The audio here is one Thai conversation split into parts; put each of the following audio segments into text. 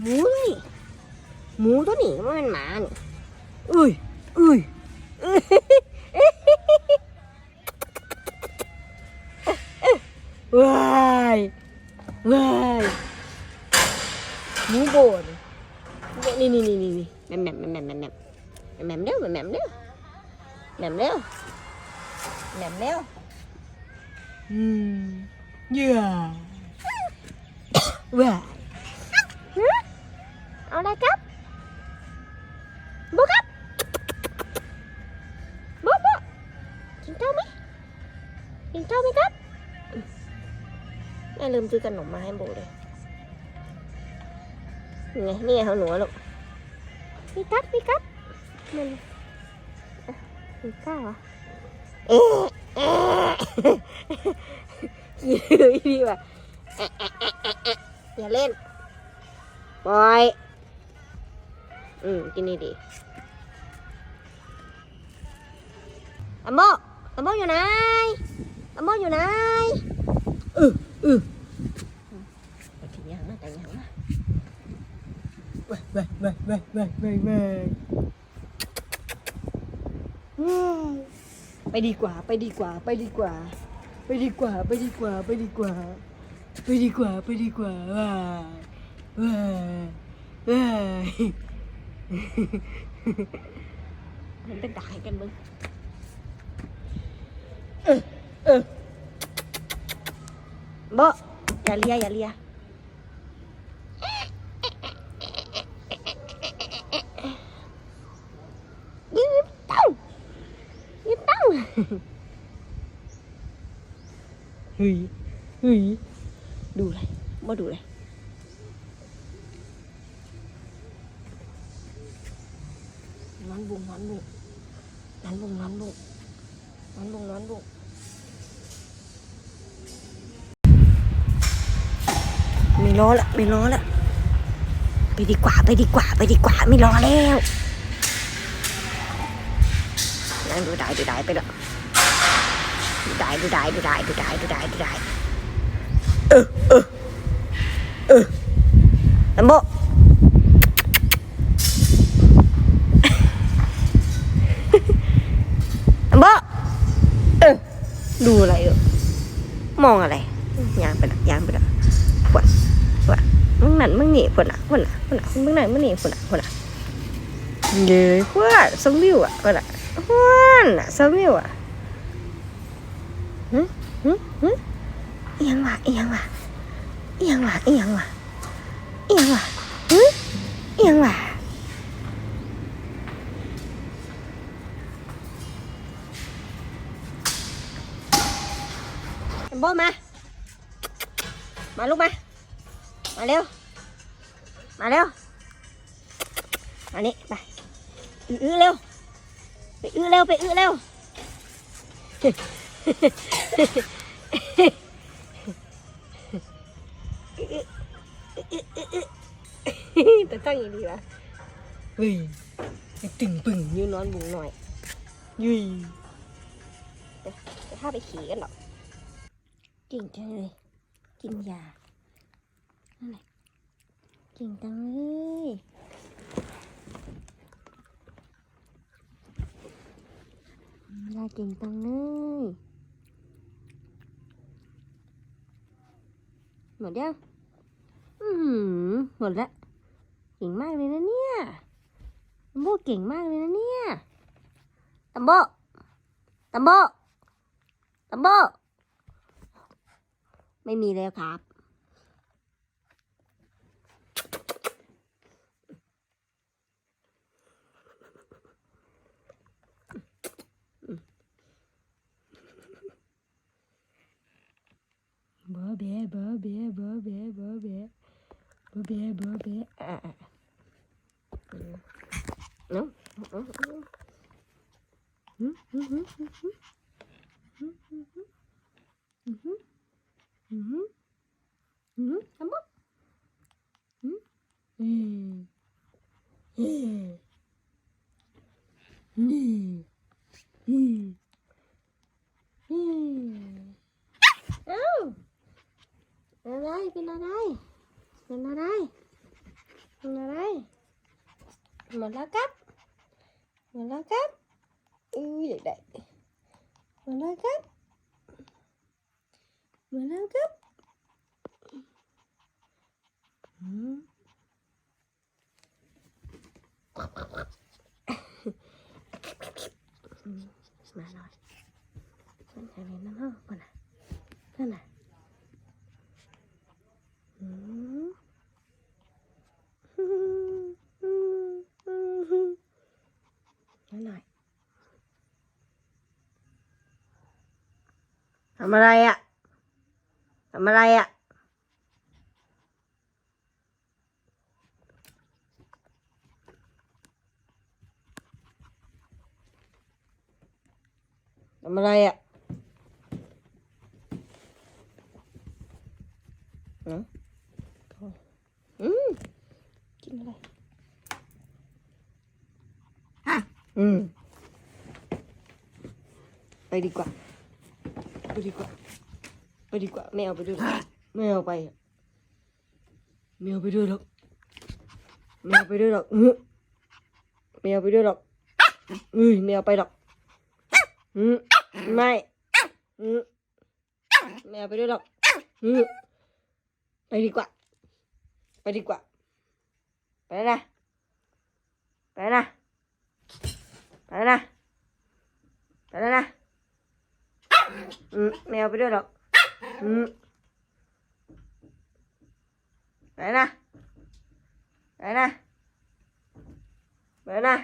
หมูนี่หมูตัวนี้มันเป็นหมานี่อุ้ยอุ้ยอุ้ยว้ายว้ายหมูโบนนี่นี่นี่นี่นี่แหม่มแหม่มแหม่มแหม่มแหม่มแหม่มเร็วแหม่มแหม่มเร็วแหม่มเร็วแหม่มเร็วอืมเยื่อว้าย เอาอะไรครับโบครับโบโบกินข้าวไหมกินข้าวไหมครับแม่ลืมซื้อขนมมาให้โบเลยนี่ไงนี่ไงเขาหนูลูกพี่กัดพี่กัดมันกินข้าวเหรอเอ๊ะเอ๊ะยืดดีว่ะเอ๊ะเอ๊ะเอ๊ะเอ๊ะเอ๊ะอย่าเล่นปล่อย อืม กินนี่ดีอัมโบอัมโบอยู่ไหนอัมโบอยู่ไหนอืออือไปถึงยังนะแต่ยังนะไปไปไปไปไปไปไปไปดีกว่า ไปดีกว่า ไปดีกว่า ไปดีกว่า ไปดีกว่า ไปดีกว่า ไปดีกว่า ไปดีกว่า ว้ายว้ายว้า Mình tên đại cái bưng Ừ, ừ Bộ, dạ lia, dạ lia Hì, hì Đủ này, mới đủ này อนบุงนอนบุงนอนบุงนอนบุงนอนบุงนอนบุงไม่รอละไม่รอละไปดีกว่าไปดีกว่าไปดีกว่าไม่รอแล้วนั่งดูได้ดูได้ไปละดูได้ดูได้ดูได้ดูได้ดูได้ดูได้เออเออเออลัมโบลัมโบเออ ดูอะไรเออมองอะไรยางไปละยางไปละปวดปวดมึงนั่นมึงหนีปวดอะปวดอะปวดอะมึงนั่นมึงหนีปวดอะปวดอะเย้ยปวดสมิวอะปวดอะปวดอะสมิวอะฮึฮึฮึเอียงว่ะเอียงว่ะเอียงว่ะเอียงว่ะเอียงว่ะหึเอียงว่ะ พ่อมา มาลูกมา มาเร็ว มาเร็ว มานี่ไปอื้อเร็ว ไปอื้อเร็ว ไปอื้อเร็ว tao tăng gì đi vậy ui từng bừng như nón bùng nổi ui ไปข้าไปขี่กันหรอก เก่งจังเลย กินยานั่นแหละเก่งจังเลยยาเก่งจังเลยหมดยังอือหือหมดแล้วเก่งมากเลยนะเนี่ยตัมโบเก่งมากเลยนะเนี่ยตัมโบตัมโบตัมโบ ไม่มีแล้วครับบอเบะบอเบะบอเบะบอเบะบอเบะบอเบะอะอะเนาะอืมอืมอืมอืมอืมอืม lá cáp mà lá cáp ui vậy đấy mà lá cáp mà lá cáp ừ. mà rồi. Con này nó con này มาหน่อยทำอะไรอะทำอะไรอะทำอะไรอะอืมกินอะไร Ừ. Bay đi qua. Bay đi qua. Bay đi qua. Mèo bay đưa được. Mèo bay. Mèo bay đưa được. Mèo bay đưa được. Ừ. Mèo bay đưa được. Ừ, mèo bay được. Ừ. Mày. Ừ. Mèo bay đưa được. Ừ. Bay đi qua. Bay đi qua. Bay ra. ไม่เอาไปด้วยหรอกอืมไปนะไปนะไปนะ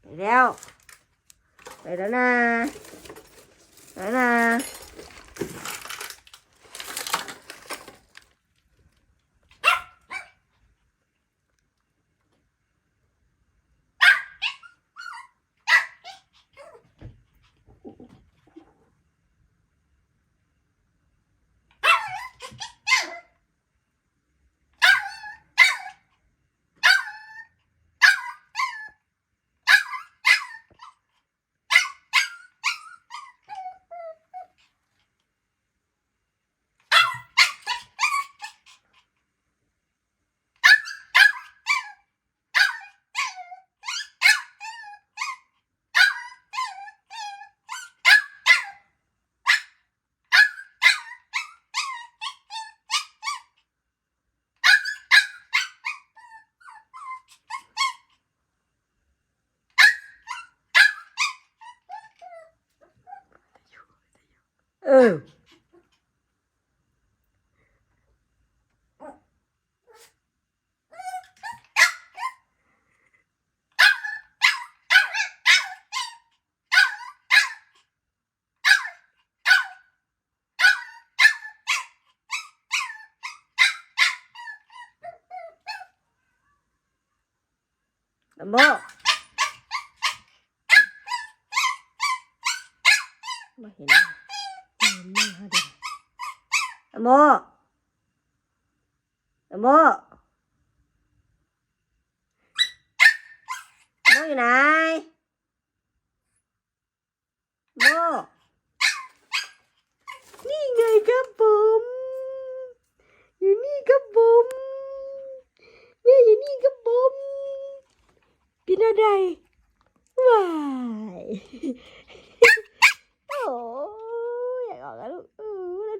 ไปแล้วไปแล้วนะไปนะ ừ. Bố Mà hiện มาเห็นเลยไม่เห็นไม่ฮะเดี๋ยวลัมโมโมอยู่ไหนลัมโบนี่ไงครับผมอยู่นี่ครับผมแม่อยู่นี่ครับผมเป็นอะไรว้าย โอ้ยอยากออกแล้วลูกเออแล้วหนู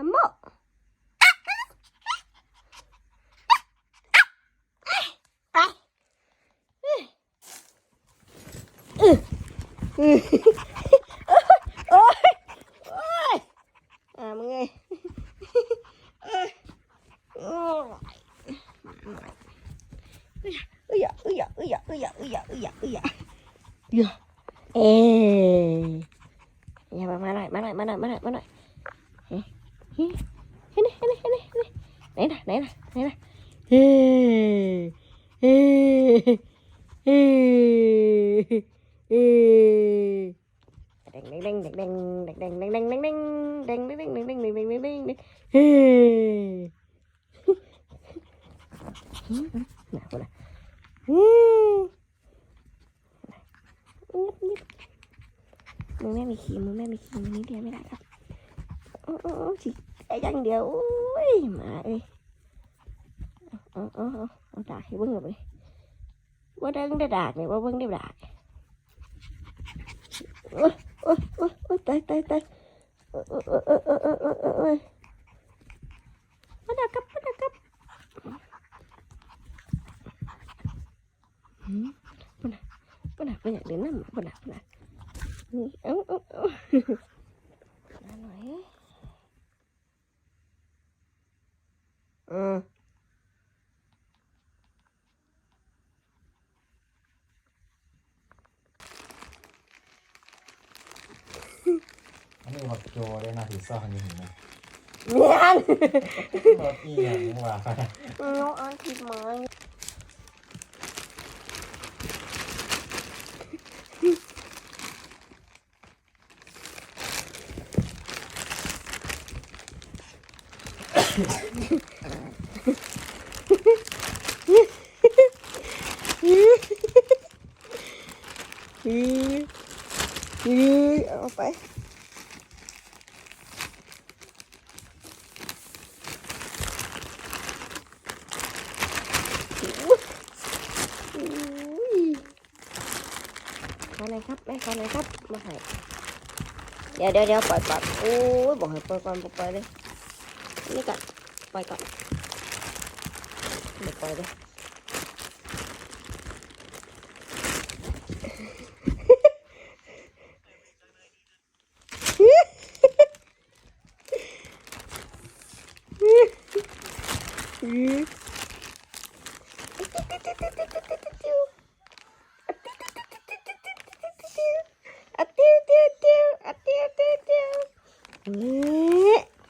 nấm mộ. Ôi ôi ôi à mọi người ôi dạ ôi dạ ôi dạ ôi dạ ôi dạ ôi dạ ôi dạ. Ê. หนาคนละอืมมึงแม่มีขีมึงแม่มีขีมึงนิดเดียวไม่ได้ครับโอ้โอ้สิไอ้ยังเดียวโอ้ยมาเอ้ยเอาเอาเอาเอาดากให้เบิ้งกับไปว่าเด้งได้ดากเนี่ยว่าเบิ้งได้ดากโอ้ยโอ้โอ้โอ้ตายตายตายโอ้ยโอ้โอ้โอ้โอ้ ยโอ้ยโอ้ยโอ้ยมาดักครับมาดักครับหืมปนน่ะปนน่ะปนอยากเดินน้ำปนน่ะปนน่ะนี่เอ้าเอ้าเอ้าหน่อยเอออันนี้วัดโจได้นาทีซ่อนอยู่เห็นไหม เนี่ยรถอีอย่างนี้ว่าน้องอันผิดไหมอืออือเอาไปอุ้ยขอ หน่อยครับแม่ขอหน่อยครับมาให้เดี๋ยวเดี๋ยวเดี๋ยวปล่อยปล่อยโอ้ยบอกให้ปล่อยก่อนปล่อยเลยนนี่ก่อนปล่อยก่อนเดี๋ยวปล่อยเลย อืออะติ้วติ้วติ้วอะติ้วติ้วติ้ว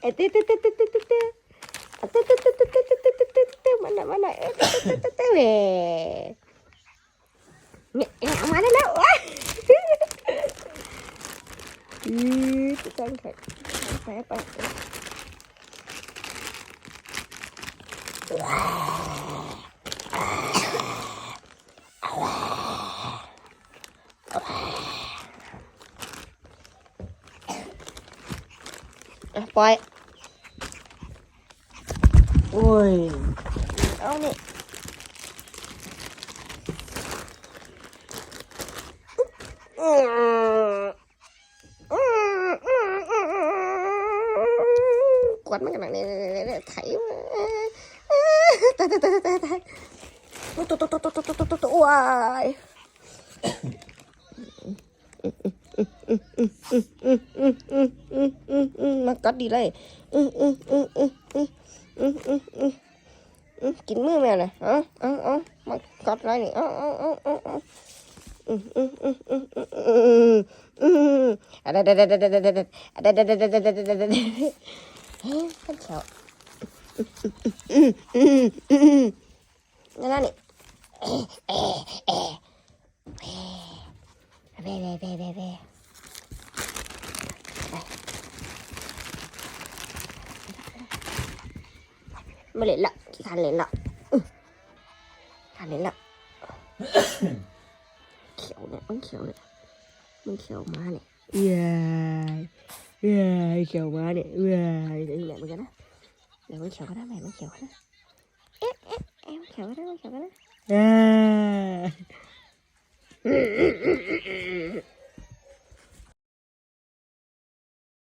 เอ๊ะอะติ้วติ้วติ้วติ้วติ้วติ้วอะติ้วติ้วติ้วติ้วติ้วติ้วติ้วติ้วติ้ วมาหน่อยมาหน่ยเอ๊ะติ้วติ้วติ้วติ้วเนี่ยเนี่ยเอามาได้แล้วว้ายอือจะตั้งแขนไปไปไปอะปล่อยโอ้ยเนี่อืมอืมอืมอืมอืมกวาดมันขนาดนี้ไถมาตายตายตายตายตายตัวตัวตัวตัวตัวตัวตัวตัวว้ายมากัดดีเลยอืออืออือืมอืมอืมอืม กินมือแม่เลยเอาเอาเอามากัดอะไรนี่เอาเอาเอาเอาเอาอืมอืมอืมอืมอืมอืมอืมอะเด็ดเด็ดเด็ดเด็ดเด็ดเด็ดเด็ดเด็ดเด็ดเด็ดเด็ดเด็ดเด็ดเด็ดเด็ดเฮ้ยขันเขียวอืมอืมอืมนั่นนั่นนี่เอ๊ะเอ๊ะเอ๊ะเบ้เบ้เบ้เบ้เบ้ไม่เล่นละขี้คันเล่นละ 잘릴라 잘릴라 귀여우네 응 귀여우네 응 귀여우마하네 이야 이야 귀여우마하네 이야 이거 내 먹어라 내 먹어 귀여워라 내 먹어 귀여워라 em khéo đó em khéo đó à.